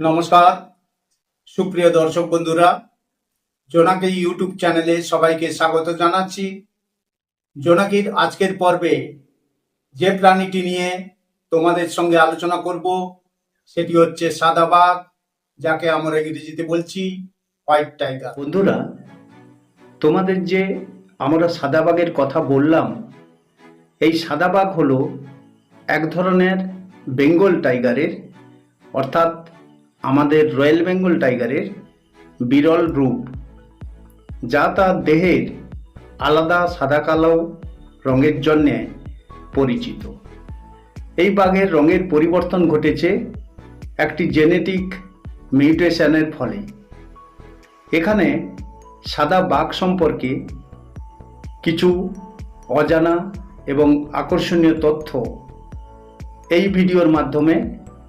নমস্কার। সুপ্রিয় দর্শক বন্ধুরা জোনাকি ইউটিউব চ্যানেলে সবাইকে স্বাগত জানাচ্ছি। জোনাকির আজকের পর্বে যে প্রাণীটি নিয়ে তোমাদের সঙ্গে আলোচনা করব, সেটি হচ্ছে সাদা বাঘ, যাকে আমরা ইংরেজিতে বলছি হোয়াইট টাইগার। বন্ধুরা, তোমাদের যে আমরা সাদাবাগের কথা বললাম, এই সাদাবাগ হলো এক ধরনের বেঙ্গল টাইগারের, অর্থাৎ আমাদের রয়্যাল বেঙ্গল টাইগারের বিরল রূপ, যা তার দেহের আলাদা সাদা কালো রঙের জন্যে পরিচিত। এই বাঘের রঙের পরিবর্তন ঘটেছে একটি জেনেটিক মিউটেশনের ফলে। এখানে সাদা বাঘ সম্পর্কে কিছু অজানা এবং আকর্ষণীয় তথ্য এই ভিডিওর মাধ্যমে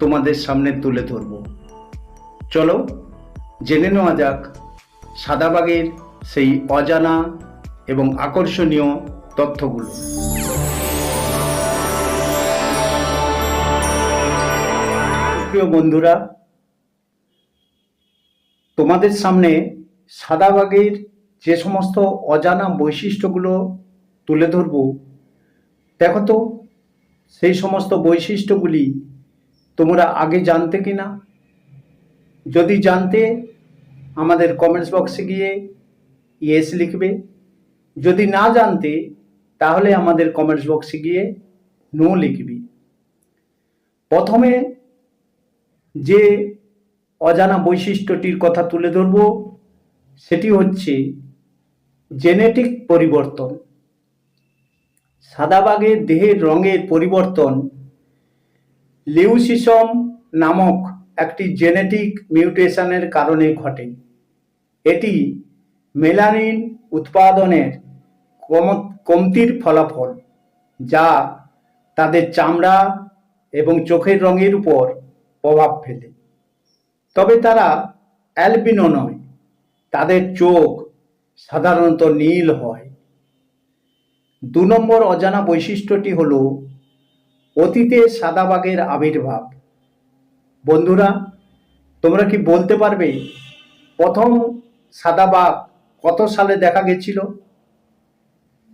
তোমাদের সামনে তুলে ধরব। চলো, জেনে নেওয়া যাক সাদা বাঘের সেই অজানা এবং আকর্ষণীয় তথ্যগুলো। প্রিয় বন্ধুরা, তোমাদের সামনে সাদা বাঘের যে সমস্ত অজানা বৈশিষ্ট্যগুলো তুলে ধরব, দেখো তো, সেই সমস্ত বৈশিষ্ট্যগুলি তোমরা আগে জানতে কি না যদি জানতে, আমাদের কমেন্টস বক্সে গিয়ে ইয়েস লিখবে। যদি না জানতে, তাহলে আমাদের কমেন্টস বক্সে গিয়ে নো লিখবি। প্রথমে যে অজানা বৈশিষ্ট্যটির কথা তুলে ধরব, সেটি হচ্ছে জেনেটিক পরিবর্তন। সাদাবাগের দেহের রঙের পরিবর্তন লিউসিসম নামক একটি জেনেটিক মিউটেশনের কারণে ঘটে। এটি মেলানিন উৎপাদনের কম- কমতির ফলাফল, যা তাদের চামড়া এবং চোখের রঙের উপর প্রভাব ফেলে। তবে তারা অ্যালবিনো নয়, তাদের চোখ সাধারণত নীল হয়। দু নম্বর অজানা বৈশিষ্ট্যটি হল, অতীতে সাদাবাগের আবির্ভাব। বন্ধুরা, তোমরা কি বলতে পারবে প্রথম সাদাবাগ কত সালে দেখা গেছিল?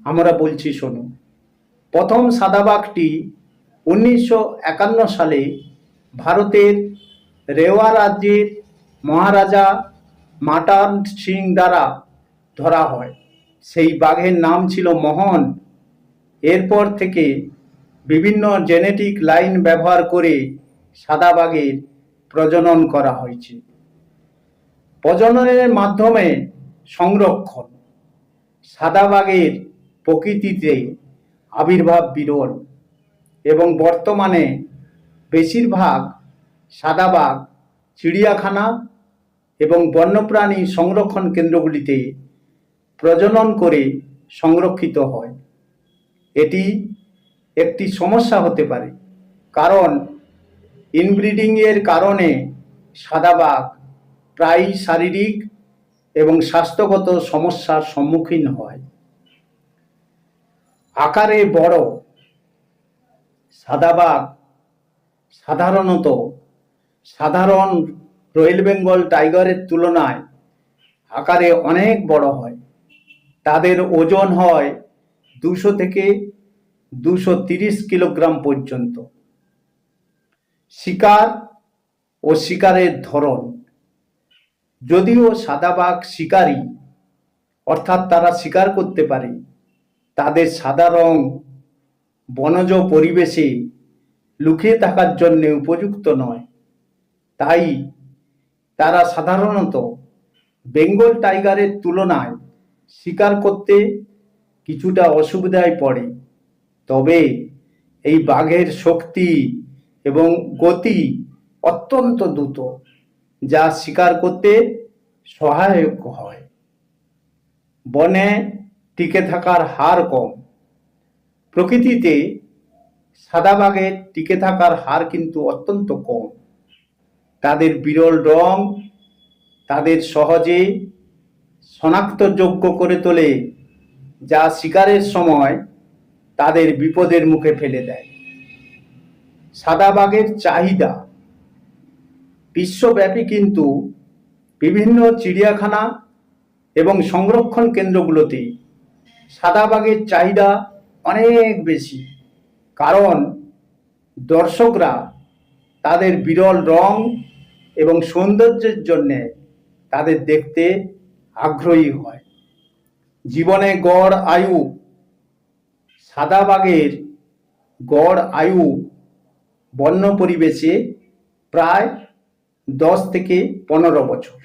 আমরা বলছি, শোনো। প্রথম সাদাবাগটি উনিশশো একান্ন সালে ভারতের রেওয়া রাজ্যের মহারাজা মাটান সিং দ্বারা ধরা হয়। সেই বাঘের নাম ছিল মোহন। এরপর থেকে বিভিন্ন জেনেটিক লাইন ব্যবহার করে সাদা বাঘের প্রজনন করা হয়েছে। প্রজননের মাধ্যমে সংরক্ষণ সাদা বাঘের প্রকৃতিতে আবির্ভাব বিরল এবং বর্তমানে বেশিরভাগ সাদা বাঘ চিড়িয়াখানা এবং বন্যপ্রাণী সংরক্ষণ কেন্দ্রগুলিতে প্রজনন করে সংরক্ষিত হয়। এটি একটি সমস্যা হতে পারে, কারণ ইনব্রিডিংয়ের কারণে সাদা বাঘ প্রায়ই শারীরিক এবং স্বাস্থ্যগত সমস্যার সম্মুখীন হয়। আকারে বড় সাদা বাঘ সাধারণত সাধারণ রয়্যাল বেঙ্গল টাইগারের তুলনায় আকারে অনেক বড় হয়। তাদের ওজন হয় দুশো থেকে দুশো তিরিশ কিলোগ্রাম পর্যন্ত। শিকার ও শিকারের ধরন। যদিও সাদাবাগ শিকারী, অর্থাৎ তারা শিকার করতে পারে, তাদের সাদা রং বনজ পরিবেশে লুকিয়ে থাকার জন্য উপযুক্ত নয়। তাই তারা সাধারণত বেঙ্গল টাইগারের তুলনায় শিকার করতে কিছুটা অসুবিধায় পড়ে। তবে এই বাঘের শক্তি এবং গতি অত্যন্ত দ্রুত, যা শিকার করতে সহায়ক হয়। বনে টিকে থাকার হার কম। প্রকৃতিতে সাদা বাঘের টিকে থাকার হার কিন্তু অত্যন্ত কম। তাদের বিরল রং তাদের সহজে শনাক্তযোগ্য করে তোলে, যা শিকারের সময় তাদের বিপদের মুখে ফেলে দেয়। সাদা বাঘের চাহিদা। বিশ্বব্যাপী কিন্তু বিভিন্ন চিড়িয়াখানা এবং সংরক্ষণ কেন্দ্রগুলোতে সাদা বাঘের চাহিদা অনেক বেশি। কারণ দর্শকরা তাদের বিরল রং এবং সৌন্দর্যের জন্যে তাদের দেখতে আগ্রহী হয়। জীবনে গড় আয়ু সাদা বাঘের গড় আয়ু বন্য পরিবেশে প্রায় দশ থেকে পনেরো বছর।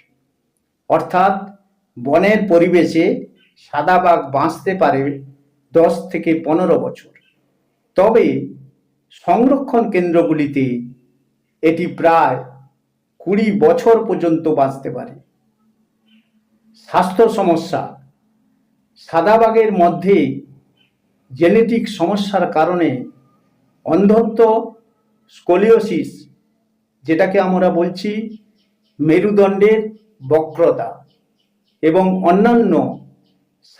অর্থাৎ বনের পরিবেশে সাদা বাঘ বাঁচতে পারে দশ থেকে পনেরো বছর। তবে সংরক্ষণ কেন্দ্রগুলিতে এটি প্রায় কুড়ি বছর পর্যন্ত বাঁচতে পারে। স্বাস্থ্য সমস্যা, সাদা বাঘের মধ্যে জেনেটিক সমস্যার কারণে অন্ধত্ব স্কোলিওসিস, যেটাকে আমরা বলছি মেরুদণ্ডের বক্রতা এবং অন্যান্য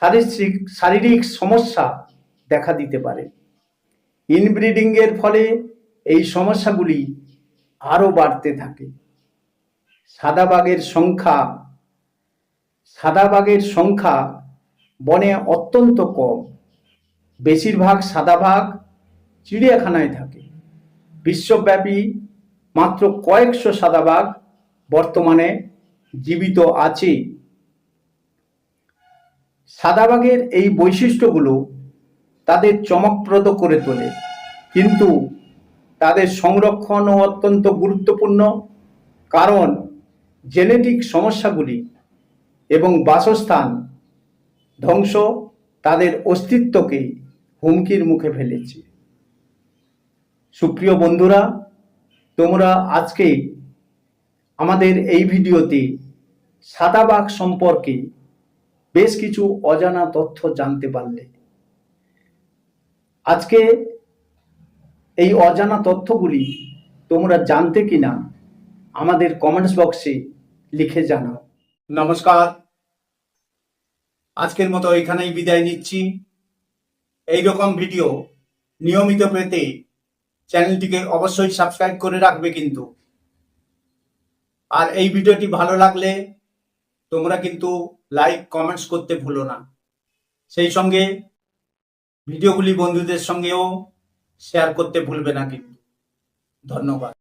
শারীরিক শারীরিক সমস্যা দেখা দিতে পারে। ইনব্রিডিংয়ের ফলে এই সমস্যাগুলি আরও বাড়তে থাকে। সাদা বাঘের সংখ্যা, সাদা বাঘের সংখ্যা বনে অত্যন্ত কম। বেশিরভাগ সাদা বাঘ চিড়িয়াখানায় থাকে। বিশ্বব্যাপী মাত্র কয়েকশো সাদা বাঘ বর্তমানে জীবিত আছে। সাদা বাঘের এই বৈশিষ্ট্যগুলো তাদের চমকপ্রদ করে তোলে। কিন্তু তাদের সংরক্ষণও অত্যন্ত গুরুত্বপূর্ণ কারণ জেনেটিক সমস্যাগুলি এবং বাসস্থান ধ্বংস তাদের অস্তিত্বকে হুমকির মুখে ফেলেছে। সুপ্রিয় বন্ধুরা, তোমরা আজকে আমাদের এই ভিডিওতে সাদাবাগ সম্পর্কে বেশ কিছু অজানা তথ্য জানতে পারলে। আজকে এই অজানা তথ্যগুলি তোমরা জানতে কিনা আমাদের কমেন্টস বক্সে লিখে জানাও। নমস্কার। আজকের মতো এখানেই বিদায় নিচ্ছি। এই রকম ভিডিও নিয়মিত পেতে চ্যানেলটিকে অবশ্যই সাবস্ক্রাইব করে রাখবে কিন্তু। আর এই ভিডিওটি ভালো লাগলে তোমরা কিন্তু লাইক, কমেন্টস করতে ভুলো না। সেই সঙ্গে ভিডিওগুলি বন্ধুদের সঙ্গেও শেয়ার করতে ভুলবে না কিন্তু। ধন্যবাদ।